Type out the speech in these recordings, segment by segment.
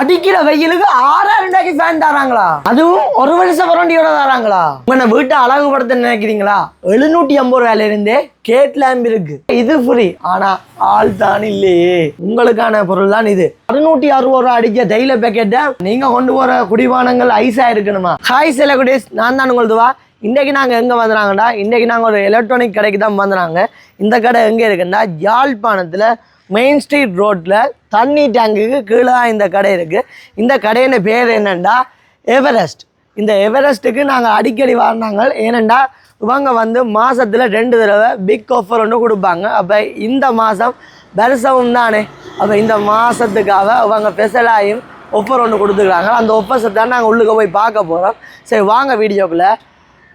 அடிக்கிற வெயிலுக்கு ஆறாயிரம் ரூபாய்க்கு ஃபேன் தராங்களா? அதுவும் ஒரு வருஷம் வரண்டியோட தராங்களா? உங்க வீட்டை அழகுபடுத்த நினைக்கிறீங்களா? எழுநூத்தி ஐம்பது ரூபாயில இருந்தே கேட் லேம்ப் இருக்கு. இது ஃப்ரீ ஆனா ஆள் தான் இல்லையே. உங்களுக்கான பொருள் தான் இது. அறுநூத்தி அறுபது ரூபா அடிச்ச தைல பேக்கெட்டை நீங்க கொண்டு போற குடிபானங்கள் ஐஸா இருக்கணுமா? ஹாய் சில நான் தான் உங்களுதுவா இன்றைக்கி நாங்கள் எங்கே வந்துறாங்கடா? இன்றைக்கி நாங்கள் ஒரு எலக்ட்ரானிக் கடைக்கு தான் வந்துறாங்க. இந்த கடை எங்கே இருக்குன்னா யாழ்ப்பாணத்தில் மெயின் ஸ்ட்ரீட் ரோட்டில் தண்ணி டேங்குக்கு கீழே தான் இந்த கடை இருக்குது இந்த கடையின் பேர் என்னென்னா எவரெஸ்ட் இந்த எவரெஸ்ட்டுக்கு நாங்கள் அடிக்கடி வாங்கினாங்க. ஏனெண்டா? இவங்க வந்து மாதத்தில் ரெண்டு தடவை பிக் ஆஃபர் ஒன்று கொடுப்பாங்க. அப்போ இந்த மாதம் வருஷமும் தானே. அப்போ இந்த மாதத்துக்காக இவங்க ஸ்பெஷலாயும் ஒஃபர் ஒன்று கொடுத்துருக்காங்க அந்த ஒஃபர்ஸை தான் நாங்கள் உள்ளுக்க போய் பார்க்க போகிறோம் சரி வாங்க வீடியோக்குள்ளே.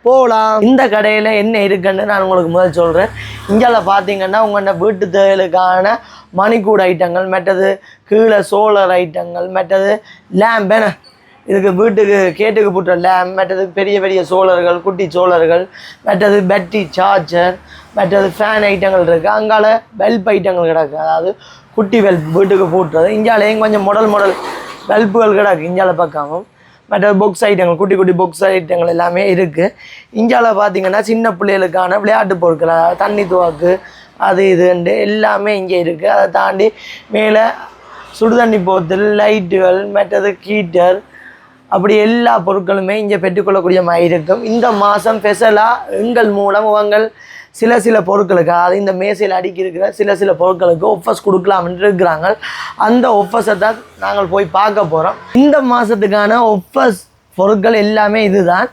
போகலாம் இந்த கடையில் என்ன இருக்குன்னு நான் உங்களுக்கு முதல் சொல்கிறேன் இங்கே பார்த்தீங்கன்னா உங்களோட வீட்டு தேவைகளுக்கான மணிக்கூடு ஐட்டங்கள் மற்றது கீழே சோலார் ஐட்டங்கள் மற்றது லேம்ப் என்ன? இதுக்கு வீட்டுக்கு கேட்டுக்கு போட்ட லேம்ப் மற்றது பெரிய பெரிய சோலர்கள் குட்டி சோலர்கள் மற்றது பேட்டரி சார்ஜர் மற்றது ஃபேன் ஐட்டங்கள் இருக்குது அங்கால பல்ப் ஐட்டங்கள் கிடக்கு. அதாவது குட்டி பல்ப் வீட்டுக்கு போட்டுறது. இந்தியாவிலேயும் கொஞ்சம் மாடல் மாடல் பல்புகள் கிடக்கு இங்கால பக்கமும். மற்ற பொக்ஸ் ஐட்டங்கள் குட்டி குட்டி பொக்ஸ் ஐட்டங்கள் எல்லாமே இருக்குது இந்தியாவில் பார்த்தீங்கன்னா சின்ன பிள்ளைகளுக்கான விளையாட்டு பொருட்கள் தண்ணி துவாக்கு அது இதுன்ட்டு எல்லாமே இங்கே இருக்குது அதை தாண்டி மேலே சுடுதண்ணி போத்தல் லைட்டுகள் மற்றது ஹீட்டர் அப்படி எல்லா பொருட்களுமே இங்கே பெற்றுக்கொள்ளக்கூடிய மாதிரி இருக்கும். இந்த மாதம் ஸ்பெஷலாக எங்கள் மூலம் உங்கள் சில சில பொருட்களுக்கு அதாவது இந்த மேசையில் அடுக்கி இருக்கிற சில சில பொருட்களுக்கு ஒஃபர்ஸ் கொடுக்கலாம்னு இருக்கிறாங்க. அந்த ஒஃபர்ஸை தான் நாங்கள் போய் பார்க்க போகிறோம் இந்த மாதத்துக்கான ஒஃபர்ஸ் பொருட்கள் எல்லாமே இதுதான்.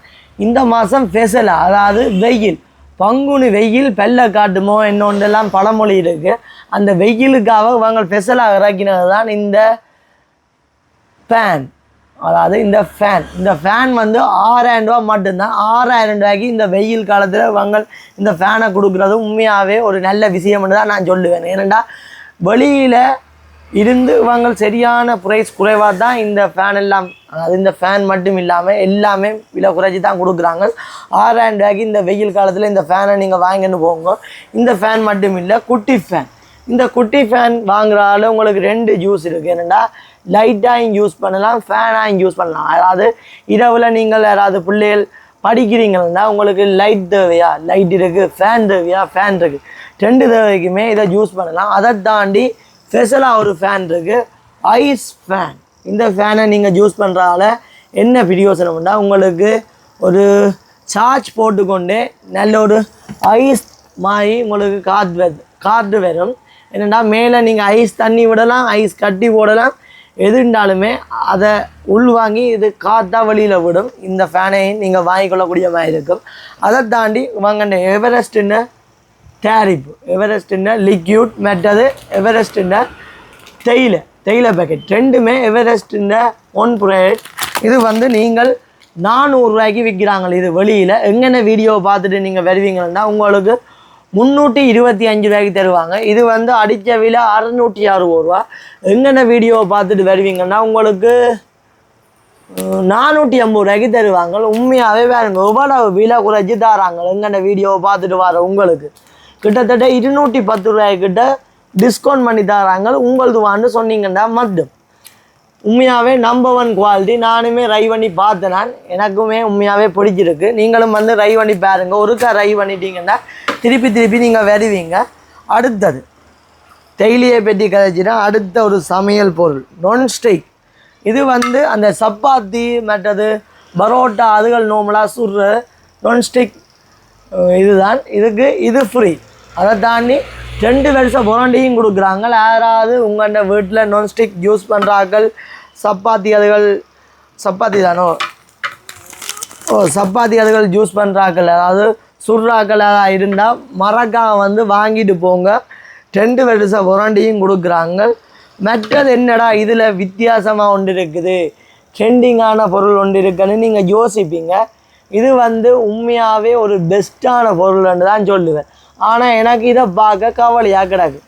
இந்த மாதம் ஸ்பெஷலாக அதாவது வெயில். பங்குனி வெயில் பெல்ல காட்டுமோ இன்னொன்றெல்லாம் பழமொழி இருக்குது அந்த வெயிலுக்காக இவங்க ஸ்பெஷலாக இறக்கினது தான் இந்த பேன் அதாவது இந்த ஃபேன் இந்த ஃபேன் வந்து ஆறாயிரம் ரூபா மட்டும்தான். ஆறாயிரம் ரூபாய்க்கு இந்த வெயில் காலத்தில் வங்கள் இந்த ஃபேனை கொடுக்குறது உண்மையாகவே ஒரு நல்ல விஷயம்னு தான் நான் சொல்லுவேன். ஏனெண்டா வெளியில் இருந்து இவங்க சரியான ப்ரைஸ் குறைவாக தான் இந்த ஃபேன் எல்லாம் அதாவது இந்த ஃபேன் மட்டும் இல்லாமல் எல்லாமே விலை குறைச்சி தான் கொடுக்குறாங்க. ஆறாயிரம் ரூபாய்க்கு இந்த வெயில் காலத்தில் இந்த ஃபேனை நீங்கள் வாங்கின்னு போங்க. இந்த ஃபேன் மட்டும் இல்லை குட்டி ஃபேன் இந்த குட்டி ஃபேன் வாங்குறால உங்களுக்கு ரெண்டு ஜூஸ் இருக்குது என்னென்னா லைட்டாகவும் யூஸ் பண்ணலாம் ஃபேனாகவும் யூஸ் பண்ணலாம். அதாவது இரவில் நீங்கள் யாராவது பிள்ளைகள் படிக்கிறீங்கன்னா உங்களுக்கு லைட் தேவையா? லைட் இருக்குது ஃபேன் தேவையா? ஃபேன் இருக்குது ரெண்டு தேவைக்குமே இதை யூஸ் பண்ணலாம். அதை தாண்டி ஸ்பெஷலாக ஒரு ஃபேன் இருக்குது ஐஸ் ஃபேன். இந்த ஃபேனை நீங்கள் யூஸ் பண்ணுறதால என்ன பிரயோசனம்னா உங்களுக்கு ஒரு சார்ஜ் போட்டுக்கொண்டு நல்ல ஒரு ஐஸ் மாதிரி உங்களுக்கு காற்று காற்று வரும். என்னென்னா மேலே நீங்கள் ஐஸ் தண்ணி விடலாம் ஐஸ் கட்டி போடலாம். எதுண்டாலுமே அதை உள்வாங்கி இது காற்றா வெளியில் விடும். இந்த ஃபேனை நீங்கள் வாங்கிக்கொள்ளக்கூடிய மாதிரி இருக்கும். அதை தாண்டி வாங்கின எவரெஸ்ட்டுன்னு டேரிப்பு எவரெஸ்ட்டுன்னு லிக்யூட் மெட்டது எவரெஸ்ட்டுன்னு தேயிலை தேயிலை பேக்கெட் ரெண்டுமே எவரெஸ்ட்டுன்னு ஒன் ப்ரேட் இது வந்து நீங்கள் நானூறுரூவாய்க்கு விற்கிறாங்க இது வெளியில். எங்கென்ன வீடியோ பார்த்துட்டு நீங்கள் வருவீங்கன்னா உங்களுக்கு முந்நூற்றி இருபத்தி அஞ்சு ரூபாய்க்கு தருவாங்க. இது வந்து அடித்த விலை அறுநூற்றி அறுபது ரூபா. எங்கென்ன வீடியோவை பார்த்துட்டு வருவீங்கன்னா உங்களுக்கு நானூற்றி ஐம்பது ரூபாய்க்கு தருவாங்க. உண்மையாகவே வேறுங்க எவ்வளவு விலை குறைச்சி தராங்க. எங்கென்ன வீடியோவை பார்த்துட்டு வர உங்களுக்கு. கிட்டத்தட்ட இருநூற்றி பத்து ரூபாய்க்கிட்ட டிஸ்கவுண்ட் பண்ணி தராங்க. உங்களது வான்னு சொன்னீங்கன்னா மட்டும். உண்மையாகவே நம்பர் ஒன் குவாலிட்டி நானுமே ரை பண்ணி பார்த்தேன். நான் எனக்குமே உண்மையாகவே பிடிச்சிருக்கு. நீங்களும் வந்து ரை பண்ணி பாருங்கள் ஒருக்கா ரை பண்ணிட்டீங்கன்னா திருப்பி திருப்பி நீங்கள் வருவீங்க. அடுத்தது தேயிலையை பெட்டி கதைச்சினா அடுத்த ஒரு சமையல் பொருள் நான்ஸ்டிக் இது வந்து அந்த சப்பாத்தி மற்றது பரோட்டா அதுகள் நோமலாக சுடுற நான்ஸ்டிக் இதுதான். இதுக்கு இது ஃப்ரீ அதை தாண்டி ரெண்டு வருஷம் புரண்டியும் கொடுக்குறாங்க. யாராவது உங்கள்கிட்ட வீட்டில் நான்ஸ்டிக் யூஸ் பண்ணுறாக்கள் சப்பாத்தி அதுகள் சப்பாத்தி தானோ? ஓ சப்பாத்தி அதுகள் ஜூஸ் பண்ணுறாக்கள் அதாவது சுடுறாக்கள் இருந்தால் மறக்காம வந்து வாங்கிட்டு போங்க. ரெண்டு வருஷம் உரண்டியும் கொடுக்குறாங்க. மற்றது என்னடா இதில் வித்தியாசமாக ஒன்று இருக்குது? ட்ரெண்டிங்கான பொருள் ஒன்று இருக்குன்னு நீங்கள் யோசிப்பீங்க. இது வந்து உண்மையாகவே ஒரு பெஸ்ட்டான பொருள்னு தான் சொல்லுவேன். ஆனால் எனக்கு இதை பார்க்க கவலையாக கிடக்கு.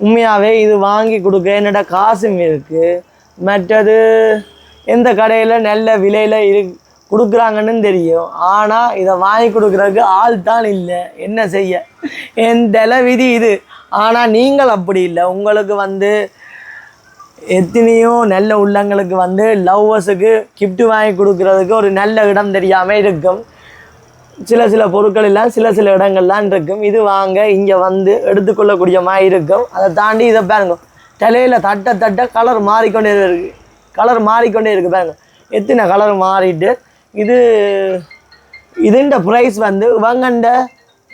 உண்மையாகவே இது வாங்கி கொடுக்க என்னோட காசும் இருக்குது மற்றது எந்த கடையில் நல்ல விலையில் இருக்கு கொடுக்குறாங்கன்னு தெரியும். ஆனால் இதை வாங்கி கொடுக்குறதுக்கு ஆள் தான் இல்லை. என்ன செய்ய? என் தலை விதி இது. ஆனால் நீங்கள் அப்படி இல்லை. உங்களுக்கு வந்து எத்தனையோ நல்ல உள்ளங்களுக்கு வந்து லவ்வர்ஸுக்கு கிஃப்ட்டு வாங்கி கொடுக்குறதுக்கு ஒரு நல்ல இடம் தெரியாமல் இருக்கும். சில சில பொருட்கள் எல்லாம் சில சில இடங்கள்லாம் இருக்கும். இது வாங்க இங்கே வந்து எடுத்துக்கொள்ளக்கூடிய மாதிரி இருக்கும். அதை தாண்டி இதை பாருங்க. தலையில் தட்ட தட்ட கலர் மாறிக்கொண்டே இருக்குது கலர் மாறிக்கொண்டே இருக்குது பாருங்க. எத்தனை கலர் மாறிட்டு இது இதுண்ட ப்ரைஸ் வந்து இவங்கண்ட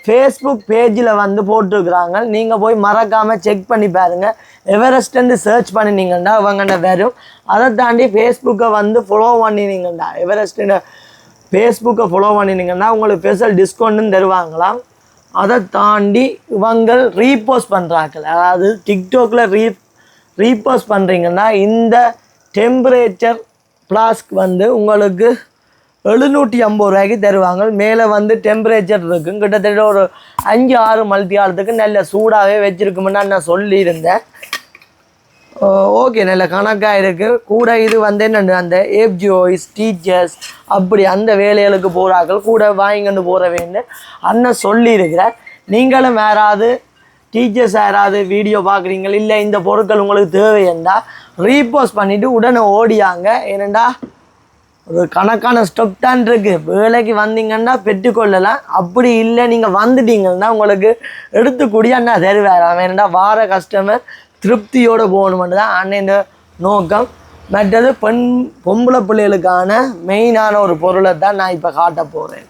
ஃபேஸ்புக் பேஜில் வந்து போட்டிருக்கிறாங்க. நீங்கள் போய் மறக்காமல் செக் பண்ணி பாருங்கள் எவரெஸ்ட்லேருந்து சர்ச் பண்ணினீங்கன்னா இவங்கண்ட வரும் அதை தாண்டி ஃபேஸ்புக்கை வந்து ஃபாலோ பண்ணினீங்கண்டா. எவரெஸ்ட்டு ஃபேஸ்புக்கை ஃபாலோ பண்ணினீங்கன்னா உங்களுக்கு ஸ்பெஷல் டிஸ்கவுண்ட்டும் தருவாங்களாம். அதை தாண்டி இவங்க ரீபோஸ்ட் பண்ணுறாங்க அதாவது டிக்டாக்ல ரீ ரீபோஸ்ட் பண்ணுறீங்கன்னா இந்த டெம்பரேச்சர் ஃப்ளாஸ்க் வந்து உங்களுக்கு எழுநூற்றி ஐம்பது ரூபாய்க்கு தருவாங்க. மேலே வந்து டெம்பரேச்சர் இருக்கும். கிட்டத்தட்ட ஒரு அஞ்சு ஆறு மல்டி ஆழத்துக்கு நல்ல சூடாகவே வச்சுருக்குமென்னு நான் சொல்லியிருந்தேன். ஓகே நல்ல கணக்காக இருக்குது கூட இது வந்து என்னென்னு அந்த ஏப்ஜிஓஸ் டீச்சர்ஸ் அப்படி அந்த வேலைகளுக்கு போகிறார்கள் கூட வாங்கிக்கொண்டு போகிற வேணும் அண்ணன் சொல்லியிருக்கிறார். நீங்களும் யாராவது டீச்சர்ஸ் யாராவது வீடியோ பார்க்குறீங்க இல்லை இந்த பொருட்கள் உங்களுக்கு தேவையென்றால் ரீபோஸ்ட் பண்ணிவிட்டு உடனே ஓடியாங்க. ஏனண்டா ஒரு கணக்கான ஸ்டொக் தான் இருக்குது வேலைக்கு வந்தீங்கன்னா பெற்றுக்கொள்ளலாம். அப்படி இல்லை நீங்கள் வந்துட்டீங்கன்னா உங்களுக்கு எடுத்துக்கூடிய அண்ணா தருவார். அவன் என்னடா வார கஸ்டமர் திருப்தியோடு போகணுமென்று தான் அண்ணன் நோக்கம். மற்றது பெண் பொம்பளை பிள்ளைகளுக்கான மெயினான ஒரு பொருளை தான் நான் இப்போ காட்ட போகிறேன்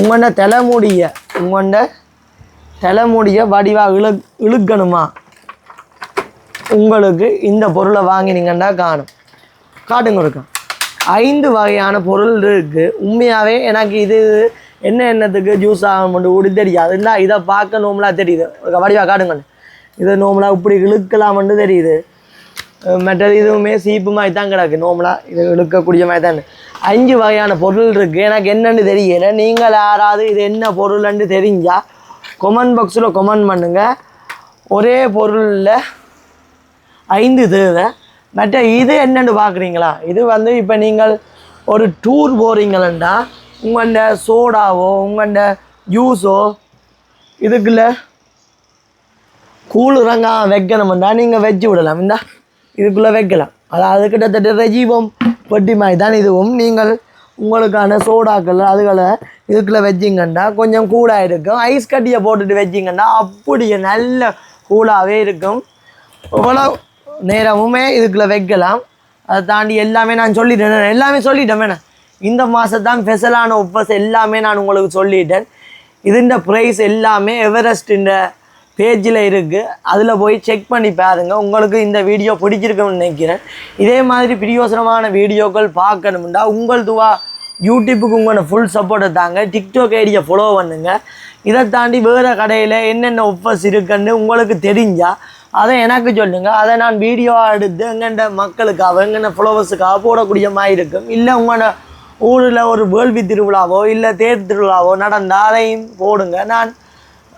உங்கள்ட தலைமுடிய உங்கள்ட தலைமுடிய வடிவாக இழு இழுக்கணுமா? உங்களுக்கு இந்த பொருளை வாங்கினீங்கன்னா காணும். காட்டுங்க இருக்கா ஐந்து வகையான பொருள் இருக்குது உண்மையாகவே எனக்கு இது என்ன என்னத்துக்கு ஜூஸ் ஆகணும்னு ஊடி தெரியாது. இல்லை இதை பார்க்க நோம்பலாக தெரியுது. ஒரு வடிவாக காட்டுங்க இதை நோம்பலாக இப்படி இழுக்கலாம்னு தெரியுது. அஹ் மற்றது இதுவுமே சீப்பு மாதிரி தான் கிடக்கு நோம்பலாக இது இழுக்கக்கூடிய மாதிரி தான் அஞ்சு வகையான பொருள் இருக்குது எனக்கு என்னென்னு தெரியல. நீங்கள் யாராவது இது என்ன பொருள்னு தெரிஞ்சால் கொமெண்ட் பாக்ஸில் கொமெண்ட் பண்ணுங்கள் ஒரே பொருளில் ஐந்து தேவை. பட் இது என்னென்னு பார்க்குறீங்களா? இது வந்து இப்போ நீங்கள் ஒரு டூர் போகிறீங்களா உங்கள்ட சோடாவோ உங்கள்ட ஜூஸோ இதுக்குள்ள கூழுறங்கா வைக்கணும்னா நீங்கள் வச்சு விடலாம் இந்தா இதுக்குள்ளே வைக்கலாம். அதாவது கிட்டத்தட்ட ரஜீவம் வட்டி மாதிரி தான் இதுவும். நீங்கள் உங்களுக்கான சோடாக்கள் அதுகளை இதுக்குள்ளே வச்சிங்கன்னா கொஞ்சம் கூலாக இருக்கும் ஐஸ் கட்டியை போட்டுட்டு வச்சிங்கன்னா அப்படியே நல்ல கூலாகவே இருக்கும். இவ்வளோ நேரமுமே இதுக்குள்ளே வைக்கலாம். அதை தாண்டி எல்லாமே நான் சொல்லிட்டேன். எல்லாமே சொல்லிட்டேன் வேணா. இந்த மாதத்தான் ஸ்பெஷலான உப்பஸ் எல்லாமே நான் உங்களுக்கு சொல்லிட்டேன். இதுன்ற ப்ரைஸ் எல்லாமே எவரெஸ்ட் பேஜில் இருக்குது அதில் போய் செக் பண்ணி பாருங்கள் உங்களுக்கு இந்த வீடியோ பிடிச்சிருக்குன்னு நினைக்கிறேன். இதே மாதிரி பிரியோசனமான வீடியோக்கள் பார்க்கணும்டா உங்கள் துவா யூடியூப்புக்கு உங்களோட ஃபுல் சப்போர்ட்டை தாங்க. டிக்டாக் ஐடியை ஃபாலோ பண்ணுங்கள் இதை தாண்டி வேறு கடையில் என்னென்ன உப்பஸ் இருக்குன்னு உங்களுக்கு தெரிஞ்சால் அதை எனக்கு சொல்லுங்கள் அதை நான் வீடியோவாக எடுத்து எங்கெண்ட மக்களுக்காக எங்கெண்ட ஃபாலோவர்ஸுக்காக போடக்கூடிய மாதிரி இருக்கும். இல்லை உங்களோட ஊரில் ஒரு வேள்வி திருவிழாவோ இல்லை தேர் திருவிழாவோ நடந்தால் அதையும் போடுங்க. நான்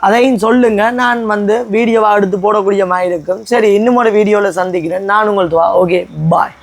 அதையும் சொல்லுங்கள் நான் வந்து வீடியோவாக எடுத்து போடக்கூடிய மாதிரி இருக்கும். சரி இன்னும் ஒரு வீடியோவில் சந்திக்கிறேன். நான் உங்கள்கிட்ட வா ஓகே பாய்